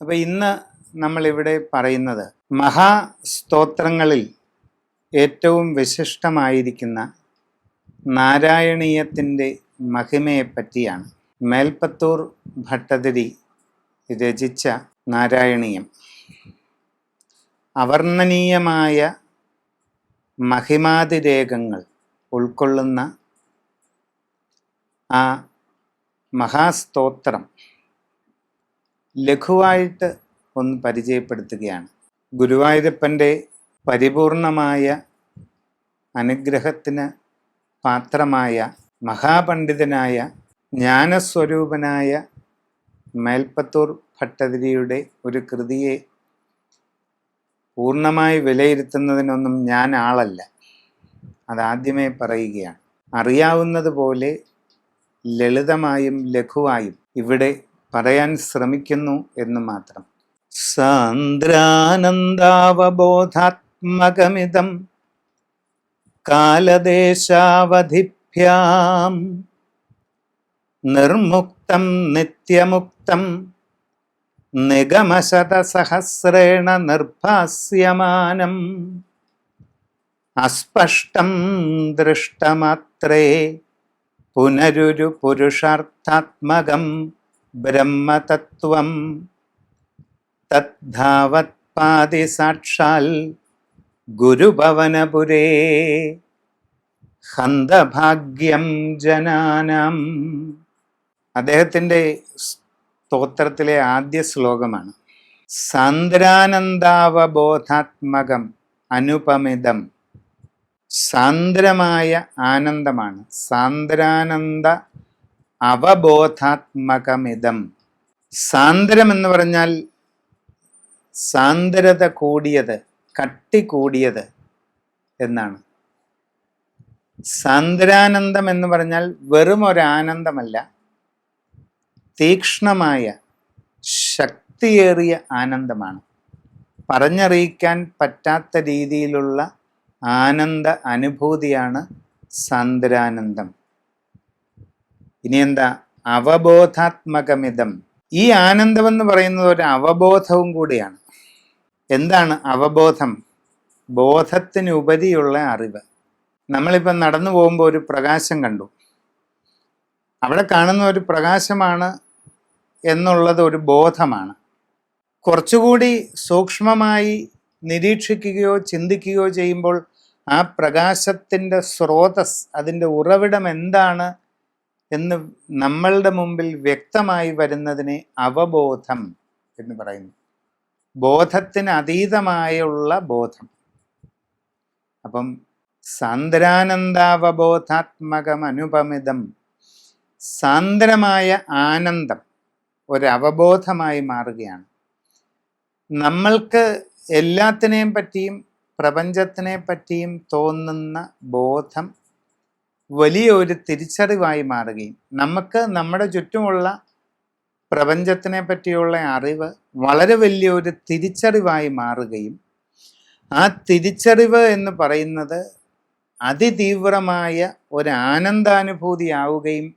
അപ്പോൾ ഇന്ന് നമ്മൾ ഇവിടെ പറയുന്നത് മഹാസ്തോത്രങ്ങളിൽ ഏറ്റവും വിശിഷ്ടമായിരിക്കുന്ന നാരായണീയത്തിന്റെ മഹിമയെപ്പറ്റിയാണ്. മേൽപ്പത്തൂർ ഭട്ടതിരി രചിച്ച നാരായണീയം. അവർണനീയമായ മഹിമാതിരേഖങ്ങൾ ഉൾക്കൊള്ളുന്ന ആ മഹാസ്തോത്രം ലഘുവായിട്ട് ഒന്ന് പരിചയപ്പെടുത്തുകയാണ്. ഗുരുവായൂരപ്പന്റെ പരിപൂർണമായ അനുഗ്രഹത്തിന് പാത്രമായ മഹാപണ്ഡിതനായ ജ്ഞാനസ്വരൂപനായ മേൽപ്പത്തൂർ ഭട്ടതിരിയുടെ ഒരു കൃതിയെ പൂർണമായി വിലയിരുത്തുന്നതിനൊന്നും ഞാൻ ആളല്ല. അതാദ്യമേ പറയുകയാണ്. അറിയാവുന്നതുപോലെ ലളിതമായും ലഘുവായും ഇവിടെ പറയാൻ ശ്രമിക്കുന്നു എന്ന് മാത്രം. സാന്ദ്രാനന്ദാവബോധാത്മകമിതം കാലദേശാവധിഭ്യാം നിർമുക്തം നിത്യമുക്തം നിഗമശതസഹസ്രേണ നിർഭാസ്യമാനം അസ്പഷ്ടം ദൃഷ്ടമാത്രേ പുനരുരു പുരുഷാർത്ഥാത്മകം ബ്രഹ്മതത്വം. തദ്ധാവത്പാതി സാക്ഷാൽ ഗുരുഭവനപുരേ. ഹന്തഭാഗ്യം ജനാനം. അദ്ദേഹത്തിന്റെ സ്തോത്രത്തിലെ ആദ്യ ശ്ലോകമാണ്. സാന്ദ്രാനന്ദാവബോധാത്മകം അനുപമിതം. സാന്ദ്രമായ ആനന്ദമാണ്. സാന്ദ്രാനന്ദ അവബോധാത്മകമിതം. സാന്ദ്രം എന്ന് പറഞ്ഞാൽ സാന്ദ്രത കൂടിയത് കട്ടി കൂടിയത് എന്നാണ്. സാന്ദ്രാനന്ദം എന്ന് പറഞ്ഞാൽ വെറും ഒരാനന്ദമല്ല തീക്ഷ്ണമായ ശക്തിയേറിയ ആനന്ദമാണ്. പറഞ്ഞറിയിക്കാൻ പറ്റാത്ത രീതിയിലുള്ള ആനന്ദ അനുഭൂതിയാണ് സാന്ദ്രാനന്ദം. ഇനി എന്താ അവബോധാത്മകമിതം. ഈ ആനന്ദം എന്ന് പറയുന്നത് ഒരു അവബോധവും കൂടിയാണ്. എന്താണ് അവബോധം? ബോധത്തിനുപരിയുള്ള അറിവ്. നമ്മളിപ്പം നടന്നു പോകുമ്പോൾ ഒരു പ്രകാശം കണ്ടു. അവിടെ കാണുന്ന ഒരു പ്രകാശമാണ് എന്നുള്ളത് ഒരു ബോധമാണ്. കുറച്ചുകൂടി സൂക്ഷ്മമായി നിരീക്ഷിക്കുകയോ ചിന്തിക്കുകയോ ചെയ്യുമ്പോൾ ആ പ്രകാശത്തിന്റെ സ്രോതസ് അതിന്റെ ഉറവിടം എന്താണ് എന്ന് നമ്മളുടെ മുമ്പിൽ വ്യക്തമായി വരുന്നതിനെ അവബോധം എന്ന് പറയുന്നു. ബോധത്തിന് അതീതമായുള്ള ബോധം. അപ്പം സാന്ദ്രാനന്ദാവബോധാത്മകം അനുപമിതം സാന്ദ്രമായ ആനന്ദം ഒരവബോധമായി മാറുകയാണ്. നമ്മൾക്ക് എല്ലാത്തിനെയും പറ്റിയും പ്രപഞ്ചത്തിനെ പറ്റിയും തോന്നുന്ന ബോധം വലിയ ഒരു തിരിച്ചറിവായി മാറുകയും നമുക്ക് നമ്മുടെ ചുറ്റുമുള്ള പ്രപഞ്ചത്തിനെ പറ്റിയുള്ള അറിവ് വളരെ വലിയ ഒരു തിരിച്ചറിവായി മാറുകയും ആ തിരിച്ചറിവ് എന്ന് പറയുന്നത് അതിതീവ്രമായ ഒരു ആനന്ദാനുഭൂതിയാവുകയും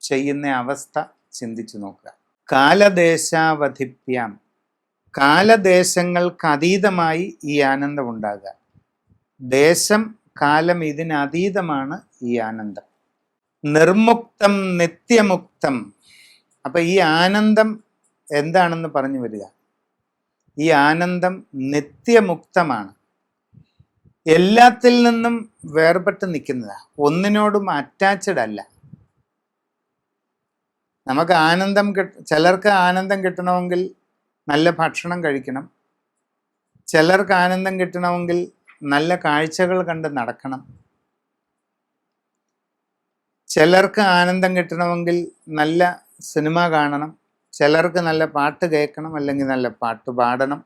ചെയ്യുന്ന അവസ്ഥ ചിന്തിച്ചു നോക്കുക. കാലദേശാവധിപ്യാം കാലദേശങ്ങൾക്ക് അതീതമായി ഈ ആനന്ദം ഉണ്ടാകുക. ദേശം കാലം ഇതിനതീതമാണ് ഈ ആനന്ദം. നിർമുക്തം നിത്യമുക്തം. അപ്പൊ ഈ ആനന്ദം എന്താണെന്ന് പറഞ്ഞു വരിക? ഈ ആനന്ദം നിത്യമുക്തമാണ്. എല്ലാത്തിൽ നിന്നും വേർപെട്ട് നിൽക്കുന്നതാണ് ഒന്നിനോടും അറ്റാച്ച്ഡ് അല്ല. നമുക്ക് ആനന്ദം കിട്ട ചിലർക്ക് ആനന്ദം കിട്ടണമെങ്കിൽ നല്ല ഭക്ഷണം കഴിക്കണം. ചിലർക്ക് ആനന്ദം കിട്ടണമെങ്കിൽ നല്ല കാഴ്ചകൾ കണ്ട് നടക്കണം. ചിലർക്ക് ആനന്ദം കിട്ടണമെങ്കിൽ നല്ല സിനിമ കാണണം. ചിലർക്ക് നല്ല പാട്ട് കേൾക്കണം അല്ലെങ്കിൽ നല്ല പാട്ട് പാടണം.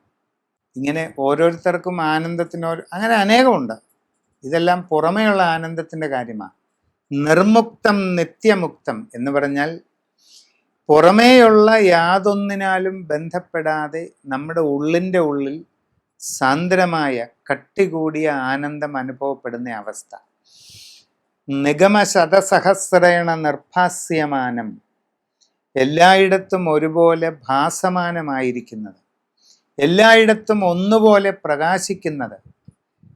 ഇങ്ങനെ ഓരോരുത്തർക്കും ആനന്ദത്തിന് അങ്ങനെ അനേകമുണ്ട്. ഇതെല്ലാം പുറമേയുള്ള ആനന്ദത്തിന്റെ കാര്യമാണ്. നിർമുക്തം നിത്യമുക്തം എന്ന് പറഞ്ഞാൽ പുറമേയുള്ള യാതൊന്നിനാലും ബന്ധപ്പെടാതെ നമ്മുടെ ഉള്ളിന്റെ ഉള്ളിൽ സാന്ദ്രമായ കട്ടികൂടിയ ആനന്ദം അനുഭവപ്പെടുന്ന അവസ്ഥ. നിഗമ ശതസഹസ്രേണ നിർഭാസ്യമാനം എല്ലായിടത്തും ഒരുപോലെ ഭാസമാനമായിരിക്കുന്നത്. എല്ലായിടത്തും ഒന്നുപോലെ പ്രകാശിക്കുന്നത്.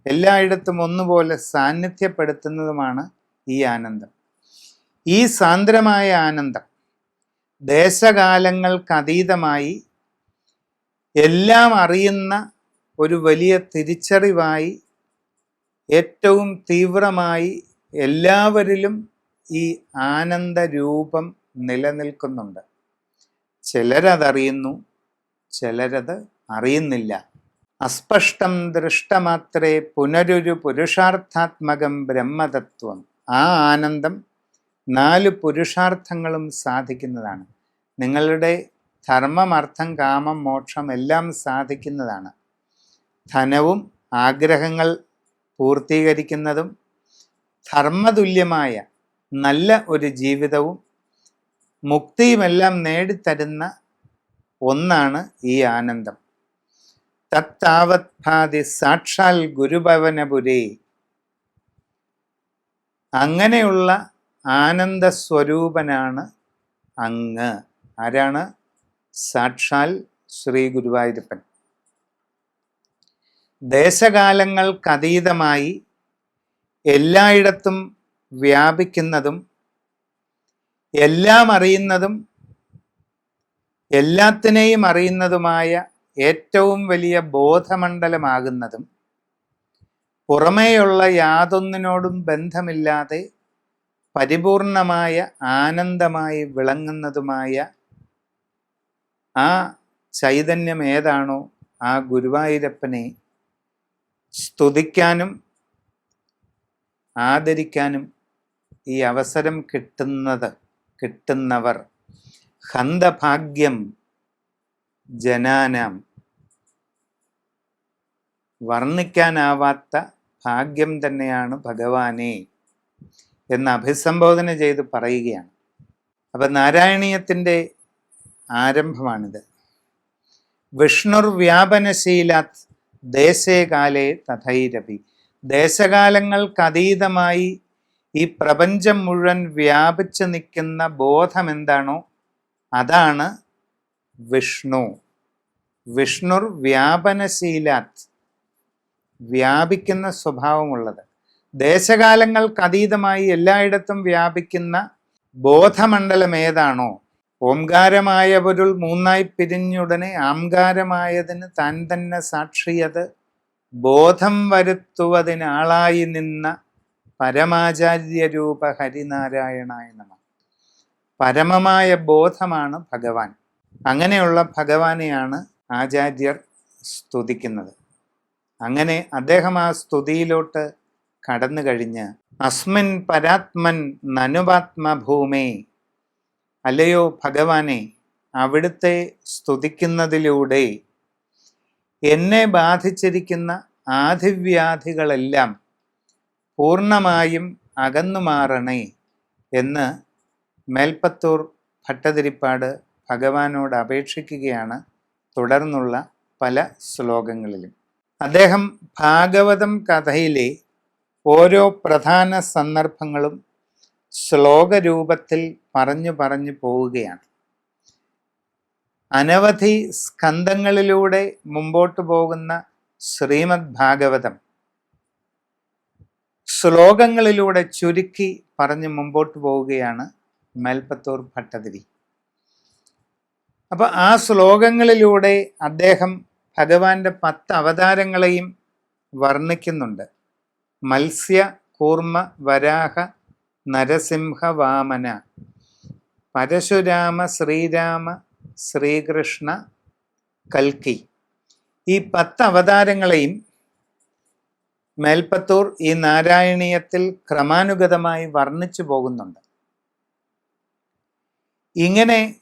എല്ലായിടത്തും ഒന്നുപോലെ സാന്നിധ്യപ്പെടുത്തുന്നതുമാണ് ഈ ആനന്ദം. ഈ സാന്ദ്രമായ ആനന്ദം ദേശകാലങ്ങൾക്കതീതമായി എല്ലാം അറിയുന്ന ഒരു വലിയ തിരിച്ചറിവായി ഏറ്റവും തീവ്രമായി എല്ലാവരിലും ഈ ആനന്ദരൂപം നിലനിൽക്കുന്നുണ്ട്. ചിലരതറിയുന്നു ചിലരത് അറിയുന്നില്ല. അസ്പഷ്ടം ദൃഷ്ടമാത്രേ പുനരൊരു പുരുഷാർത്ഥാത്മകം ബ്രഹ്മതത്വം. ആ ആനന്ദം നാല് പുരുഷാർത്ഥങ്ങളും സാധിക്കുന്നതാണ്. നിങ്ങളുടെ ധർമ്മം അർത്ഥം കാമം മോക്ഷം എല്ലാം സാധിക്കുന്നതാണ്. ധനവും ആഗ്രഹങ്ങൾ പൂർത്തീകരിക്കുന്നതും ധർമ്മതുല്യമായ നല്ല ഒരു ജീവിതവും മുക്തിയുമെല്ലാം നേടിത്തരുന്ന ഒന്നാണ് ഈ ആനന്ദം. തത്താവത് ഭാതി സാക്ഷാൽ ഗുരുഭവനപുരേ. അങ്ങനെയുള്ള ആനന്ദ സ്വരൂപനാണ് അങ്ങ്. ആരാണ്? സാക്ഷാൽ ശ്രീ ഗുരുവായൂരപ്പൻ. ദേശകാലങ്ങൾക്കതീതമായി എല്ലായിടത്തും വ്യാപിക്കുന്നതും എല്ലാം അറിയുന്നതും എല്ലാത്തിനെയും അറിയുന്നതുമായ ഏറ്റവും വലിയ ബോധമണ്ഡലമാകുന്നതും പുറമേയുള്ള യാതൊന്നിനോടും ബന്ധമില്ലാതെ പരിപൂർണമായ ആനന്ദമായി വിളങ്ങുന്നതുമായ ആ ചൈതന്യം ഏതാണോ ആ ഗുരുവായൂരപ്പനെ സ്തുതിക്കാനും ആദരിക്കാനും ഈ അവസരം കിട്ടുന്നത് കിട്ടുന്നവർ ഹന്തഭാഗ്യം ജനാനാം. വർണിക്കാനാവാത്ത ഭാഗ്യം തന്നെയാണ് ഭഗവാനെ എന്ന് അഭിസംബോധന ചെയ്ത് പറയുകയാണ്. അപ്പം നാരായണീയത്തിന്റെ ആരംഭമാണിത്. വിഷ്ണുർ വ്യാപനശീലാത് ദേശേ തഥൈരപി ദേശകാലങ്ങൾക്കതീതമായി ഈ പ്രപഞ്ചം മുഴുവൻ വ്യാപിച്ചു നിൽക്കുന്ന ബോധം എന്താണോ അതാണ് വിഷ്ണു. വിഷ്ണുർ വ്യാപനശീലാത് വ്യാപിക്കുന്ന സ്വഭാവമുള്ളത്. ദേശകാലങ്ങൾക്കതീതമായി എല്ലായിടത്തും വ്യാപിക്കുന്ന ബോധമണ്ഡലം ഏതാണോ ഓംകാരമായ പൊരുൾ മൂന്നായി പിരിഞ്ഞുടനെ ആംകാരമായതിന് താൻ തന്നെ സാക്ഷിയത്. ബോധം വരുത്തുവതിനാളായി നിന്ന നിന്ന പരമാചാര്യരൂപ ഹരിനാരായണായ നമ. പരമമായ ബോധമാണ് ഭഗവാൻ. അങ്ങനെയുള്ള ഭഗവാനെയാണ് ആചാര്യർ സ്തുതിക്കുന്നത്. അങ്ങനെ അദ്ദേഹം ആ സ്തുതിയിലോട്ട് കടന്നു കഴിഞ്ഞ് അസ്മിൻ പരാത്മൻ നനുപാത്മഭൂമേ അല്ലയോ ഭഗവാനെ അവിടുത്തെ സ്തുതിക്കുന്നതിലൂടെ എന്നെ ബാധിച്ചിരിക്കുന്ന ആധിവ്യാധികളെല്ലാം പൂർണമായും അകന്നു മാറണേ എന്ന് മേൽപ്പത്തൂർ ഭട്ടതിരിപ്പാട് ഭഗവാനോട് അപേക്ഷിക്കുകയാണ് തുടർന്നുള്ള പല ശ്ലോകങ്ങളിലും. അദ്ദേഹം ഭാഗവതം കഥയിലെ ഓരോ പ്രധാന സന്ദർഭങ്ങളും ശ്ലോകരൂപത്തിൽ പറഞ്ഞു പറഞ്ഞു പോവുകയാണ്. അനവധി സ്കന്ധങ്ങളിലൂടെ മുമ്പോട്ട് പോകുന്ന ശ്രീമദ് ഭാഗവതം ശ്ലോകങ്ങളിലൂടെ ചുരുക്കി പറഞ്ഞ് മുമ്പോട്ട് പോവുകയാണ് മേൽപ്പത്തൂർ ഭട്ടതിരി. അപ്പൊ ആ ശ്ലോകങ്ങളിലൂടെ അദ്ദേഹം ഭഗവാന്റെ പത്ത് അവതാരങ്ങളെയും വർണിക്കുന്നുണ്ട്. മത്സ്യ കൂർമ്മ വരാഹ നരസിംഹ വാമന പരശുരാമ ശ്രീരാമ ശ്രീകൃഷ്ണ കൽക്കി. ഈ പത്ത് അവതാരങ്ങളെയും മേൽപ്പത്തൂർ ഈ നാരായണീയത്തിൽ ക്രമാനുഗതമായി വർണിച്ചു പോകുന്നുണ്ട്. ഇങ്ങനെ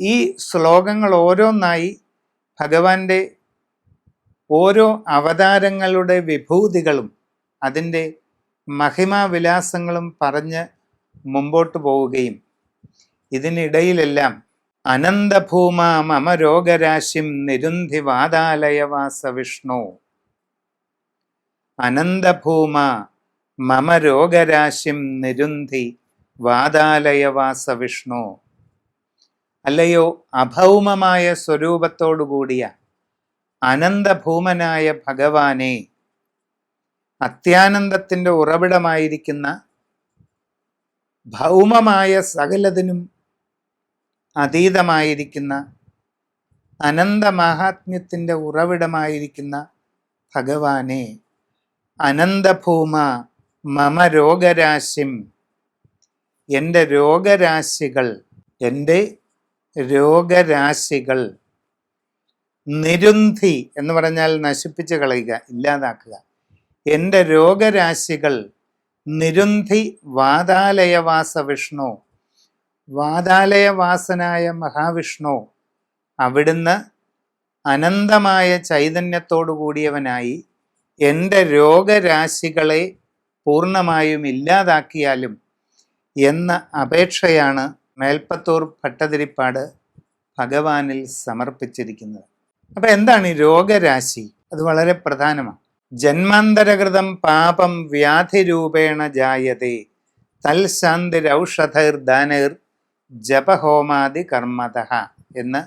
ഈ ശ്ലോകങ്ങൾ ഓരോന്നായി ഭഗവാന്റെ ഓരോ അവതാരങ്ങളുടെ വിഭൂതികളും അതിന്റെ മഹിമാവിലാസങ്ങളും പറഞ്ഞ് മുമ്പോട്ട് പോവുകയും ഇതിനിടയിലെല്ലാം അനന്തഭൂമ മമ നിരുന്ധി വാതാലയവാസ വിഷ്ണു അനന്തഭൂമ മമ രോഗരാശിം നിരുന്ധി വാതാലയവാസ വിഷ്ണു അല്ലയോ അഭൗമമായ സ്വരൂപത്തോടുകൂടിയ അനന്തഭൂമനായ ഭഗവാനെ അത്യാനന്ദത്തിന്റെ ഉറവിടമായിരിക്കുന്ന ഭൗമമായ സകലതിനും അതീതമായിരിക്കുന്ന അനന്തമാഹാത്മ്യത്തിന്റെ ഉറവിടമായിരിക്കുന്ന ഭഗവാനെ അനന്തഭൂമ മമ രോഗരാശിം. എന്റെ രോഗരാശികൾ എന്റെ രോഗരാശികൾ. നിരുന്ധി എന്ന് പറഞ്ഞാൽ നശിപ്പിച്ച് കളയുക ഇല്ലാതാക്കുക. എന്റെ രോഗരാശികൾ നിരുന്ധി വാതാലയവാസ വിഷ്ണു വാതാലയവാസനായ മഹാവിഷ്ണു അവിടുന്ന് അനന്തമായ ചൈതന്യത്തോടു കൂടിയവനായി എന്റെ രോഗരാശികളെ പൂർണമായും ഇല്ലാതാക്കിയാലും എന്ന അപേക്ഷയാണ് മേൽപ്പത്തൂർ ഭട്ടതിരിപ്പാട് ഭഗവാനിൽ സമർപ്പിച്ചിരിക്കുന്നത്. അപ്പോൾ എന്താണ് ഈ രോഗരാശി? അത് വളരെ പ്രധാനമാണ്. ജന്മാന്തരകൃതം പാപം വ്യാധിരൂപേണ ജായതേ. തൽശാന്തിരൗഷധൈർ ദാനൈർ ജപഹോമാദി കർമ്മത എന്ന്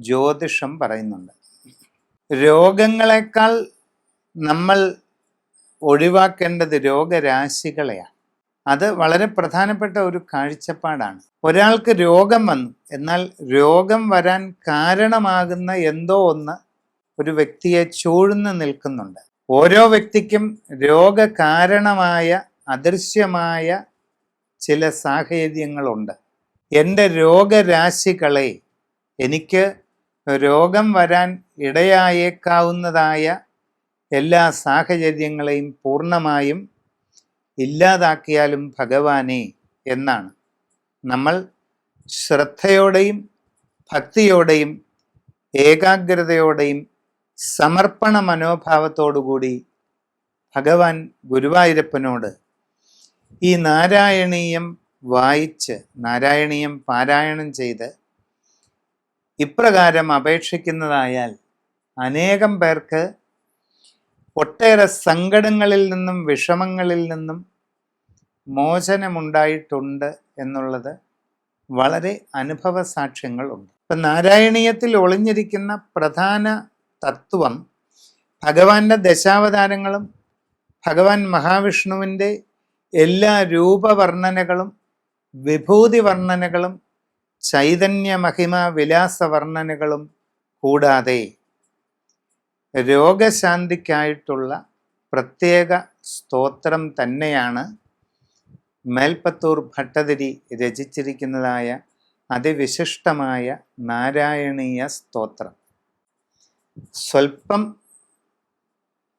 ജ്യോതിഷം പറയുന്നുണ്ട്. രോഗങ്ങളെക്കാൾ നമ്മൾ ഒഴിവാക്കേണ്ടത് രോഗരാശികളെയാണ്. അത് വളരെ പ്രധാനപ്പെട്ട ഒരു കാഴ്ചപ്പാടാണ്. ഒരാൾക്ക് രോഗം വന്നു. എന്നാൽ രോഗം വരാൻ കാരണമാകുന്ന എന്തോ ഒന്ന് ഒരു വ്യക്തിയെ ചൂഴ്ന്നു നിൽക്കുന്നുണ്ട്. ഓരോ വ്യക്തിക്കും രോഗകാരണമായ അദൃശ്യമായ ചില സാഹചര്യങ്ങളുണ്ട്. എന്റെ രോഗരാശികളെ എനിക്ക് രോഗം വരാൻ ഇടയായേക്കാവുന്നതായ എല്ലാ സാഹചര്യങ്ങളെയും പൂർണമായും ഇല്ലാതാക്കിയാലും ഭഗവാനെ എന്നാണ്. നമ്മൾ ശ്രദ്ധയോടെയും ഭക്തിയോടെയും ഏകാഗ്രതയോടെയും സമർപ്പണ മനോഭാവത്തോടുകൂടി ഭഗവാൻ ഗുരുവായൂരപ്പനോട് ഈ നാരായണീയം വായിച്ച് നാരായണീയം പാരായണം ചെയ്ത് ഇപ്രകാരം അപേക്ഷിക്കുന്നതായാൽ അനേകം പേർക്ക് ഒട്ടേറെ സങ്കടങ്ങളിൽ നിന്നും വിഷമങ്ങളിൽ നിന്നും മോചനമുണ്ടായിട്ടുണ്ട് എന്നുള്ളത് വളരെ അനുഭവ സാക്ഷ്യങ്ങളുണ്ട് ഇപ്പം നാരായണീയത്തിൽ ഒളിഞ്ഞിരിക്കുന്ന പ്രധാന തത്വം ഭഗവാന്റെ ദശാവതാരങ്ങളും ഭഗവാൻ മഹാവിഷ്ണുവിന്റെ എല്ലാ രൂപവർണനകളും വിഭൂതി വർണനകളും ചൈതന്യ മഹിമ വിലാസ വർണനകളും കൂടാതെ രോഗശാന്തിക്കായിട്ടുള്ള പ്രത്യേക സ്തോത്രം തന്നെയാണ് മേൽപ്പത്തൂർ ഭട്ടതിരി രചിച്ചിരിക്കുന്നതായ അതിവിശിഷ്ടമായ നാരായണീയ സ്തോത്രം. സ്വൽപ്പം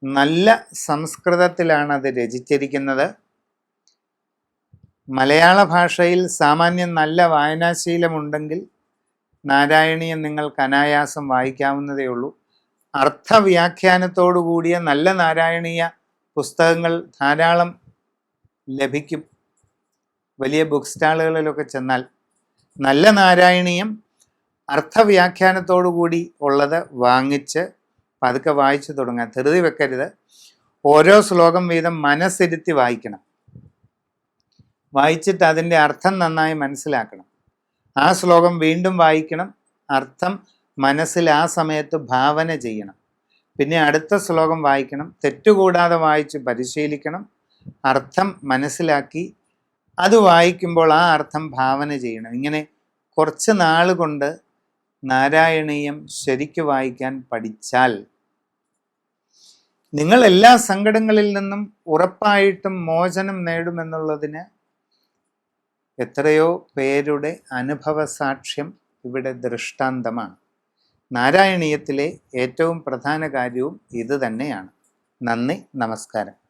നല്ല സംസ്കൃതത്തിലാണ് അത് രചിച്ചിരിക്കുന്നത്. മലയാള ഭാഷയിൽ സാമാന്യം നല്ല വായനാശീലമുണ്ടെങ്കിൽ നാരായണീയം നിങ്ങൾക്ക് അനായാസം വായിക്കാവുന്നതേ ഉള്ളൂ. അർത്ഥവ്യാഖ്യാനത്തോടു കൂടിയ നല്ല നാരായണീയ പുസ്തകങ്ങൾ ധാരാളം ലഭിക്കും. വലിയ ബുക്ക് സ്റ്റാളുകളിലൊക്കെ ചെന്നാൽ നല്ല നാരായണീയം അർത്ഥവ്യാഖ്യാനത്തോടു കൂടി ഉള്ളത് വാങ്ങിച്ച് പതുക്കെ വായിച്ചു തുടങ്ങുക ധൃതി വെക്കരുത്. ഓരോ ശ്ലോകം വീതം മനസ്സിരുത്തി വായിക്കണം. വായിച്ചിട്ട് അതിന്റെ അർത്ഥം നന്നായി മനസ്സിലാക്കണം. ആ ശ്ലോകം വീണ്ടും വായിക്കണം. അർത്ഥം മനസ്സിൽ ആ സമയത്ത് ഭാവന ചെയ്യണം. പിന്നെ അടുത്ത ശ്ലോകം വായിക്കണം. തെറ്റുകൂടാതെ വായിച്ച് പരിശീലിക്കണം. അർത്ഥം മനസ്സിലാക്കി അത് വായിക്കുമ്പോൾ ആ അർത്ഥം ഭാവന ചെയ്യണം. ഇങ്ങനെ കുറച്ച് നാൾ കൊണ്ട് നാരായണീയം ശരിക്കു വായിക്കാൻ പഠിച്ചാൽ നിങ്ങൾ എല്ലാ സങ്കടങ്ങളിൽ നിന്നും ഉറപ്പായിട്ടും മോചനം നേടുമെന്നുള്ളതിന് എത്രയോ പേരുടെ അനുഭവ സാക്ഷ്യം ഇവിടെ ദൃഷ്ടാന്തമാണ്. നാരായണീയത്തിലെ ഏറ്റവും പ്രധാന കാര്യവും ഇത് തന്നെയാണ്. നന്ദി നമസ്കാരം.